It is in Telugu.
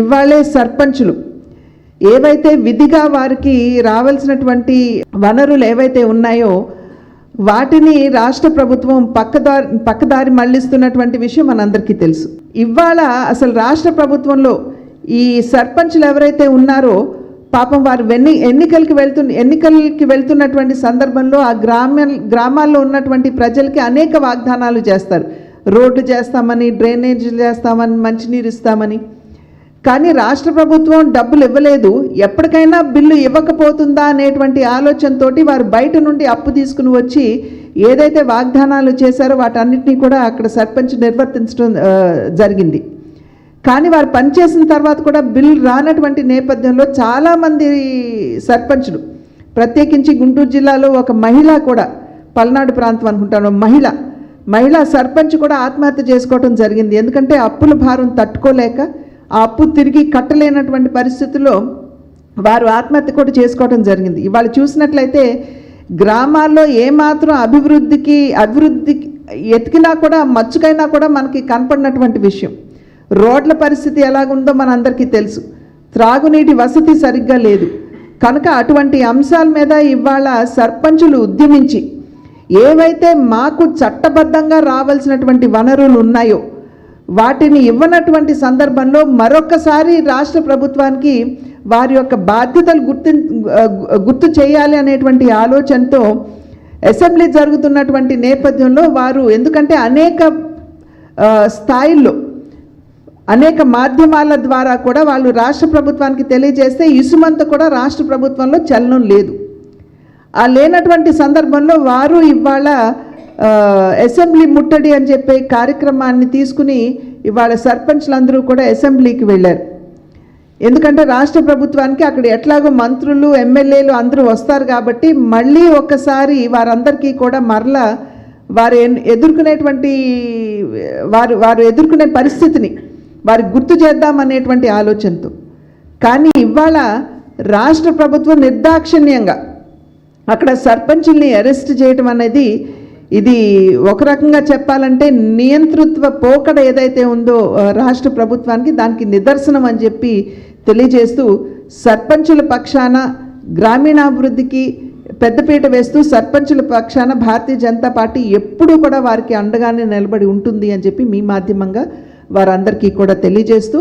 ఇవాళే సర్పంచులు. ఏవైతే విధిగా వారికి రావాల్సినటువంటి వనరులు ఏవైతే ఉన్నాయో వాటిని రాష్ట్ర ప్రభుత్వం పక్కదారి పక్కదారి మళ్ళిస్తున్నటువంటి విషయం మనందరికీ తెలుసు. ఇవాళ అసలు రాష్ట్ర ప్రభుత్వంలో ఈ సర్పంచులు ఎవరైతే ఉన్నారో పాపం వారు ఎన్ని ఎన్నికలకి వెళ్తు ఎన్నికలకి వెళ్తున్నటువంటి సందర్భంలో ఆ గ్రామ గ్రామాల్లో ఉన్నటువంటి ప్రజలకి అనేక వాగ్దానాలు చేస్తారు. రోడ్డు చేస్తామని డ్రైనేజీలు చేస్తామని మంచినీరు ఇస్తామని. కానీ రాష్ట్ర ప్రభుత్వం డబ్బులు ఇవ్వలేదు. ఎప్పటికైనా బిల్లు ఇవ్వకపోతుందా అనేటువంటి ఆలోచనతోటి వారు బయట నుండి అప్పు తీసుకుని వచ్చి ఏదైతే వాగ్దానాలు చేశారో వాటన్నిటినీ కూడా అక్కడ సర్పంచ్ నిర్వర్తించడం జరిగింది. కానీ వారు పనిచేసిన తర్వాత కూడా బిల్ రానటువంటి నేపథ్యంలో చాలామంది సర్పంచ్లు ప్రత్యేకించి గుంటూరు జిల్లాలో ఒక మహిళ కూడా పల్నాడు ప్రాంతం అనుకుంటాను మహిళ మహిళా సర్పంచ్ కూడా ఆత్మహత్య చేసుకోవడం జరిగింది. ఎందుకంటే అప్పుల భారం తట్టుకోలేక ఆ అప్పు తిరిగి కట్టలేనటువంటి పరిస్థితుల్లో వారు ఆత్మహత్య కూడా చేసుకోవడం జరిగింది. ఇవాళ చూసినట్లయితే గ్రామాల్లో ఏమాత్రం అభివృద్ధికి అభివృద్ధికి ఎతికినా కూడా మచ్చుకైనా కూడా మనకి కనపడినటువంటి విషయం. రోడ్ల పరిస్థితి ఎలాగుందో మనందరికీ తెలుసు. త్రాగునీటి వసతి సరిగ్గా లేదు. కనుక అటువంటి అంశాల మీద ఇవాళ సర్పంచులు ఉద్యమించి ఏవైతే మాకు చట్టబద్ధంగా రావాల్సినటువంటి వనరులు ఉన్నాయో వాటిని ఇవ్వనటువంటి సందర్భంలో మరొకసారి రాష్ట్ర ప్రభుత్వానికి వారి యొక్క బాధ్యతలు గుర్తు గుర్తు చేయాలి అనేటువంటి ఆలోచనతో అసెంబ్లీ జరుగుతున్నటువంటి నేపథ్యంలో వారు ఎందుకంటే అనేక స్థాయిల్లో అనేక మాధ్యమాల ద్వారా కూడా వాళ్ళు రాష్ట్ర ప్రభుత్వానికి తెలియజేస్తే ఇసుమంత కూడా రాష్ట్ర ప్రభుత్వంలో చలనం లేదు. ఆ లేనటువంటి సందర్భంలో వారు ఇవాళ అసెంబ్లీ ముట్టడి అని చెప్పే కార్యక్రమాన్ని తీసుకుని ఇవాళ సర్పంచ్లందరూ కూడా అసెంబ్లీకి వెళ్ళారు. ఎందుకంటే రాష్ట్ర ప్రభుత్వానికి అక్కడ ఎట్లాగో మంత్రులు ఎమ్మెల్యేలు అందరూ వస్తారు కాబట్టి మళ్ళీ ఒక్కసారి వారందరికీ కూడా మరలా వారు ఎదుర్కొనేటువంటి వారు వారు ఎదుర్కొనే పరిస్థితిని వారికి గుర్తు చేద్దామనేటువంటి ఆలోచనతో. కానీ ఇవాళ రాష్ట్ర ప్రభుత్వం నిర్దాక్షిణ్యంగా అక్కడ సర్పంచుల్ని అరెస్ట్ చేయటం అనేది ఇది ఒక రకంగా చెప్పాలంటే నియంతృత్వ పోకడ ఏదైతే ఉందో రాష్ట్ర ప్రభుత్వానికి దానికి నిదర్శనం అని చెప్పి తెలియజేస్తూ సర్పంచుల పక్షాన గ్రామీణాభివృద్ధికి పెద్దపీట వేస్తూ సర్పంచుల పక్షాన భారతీయ జనతా పార్టీ ఎప్పుడూ కూడా వారికి అండగానే నిలబడి ఉంటుంది అని చెప్పి మీ మాధ్యమంగా వారందరికీ కూడా తెలియజేస్తూ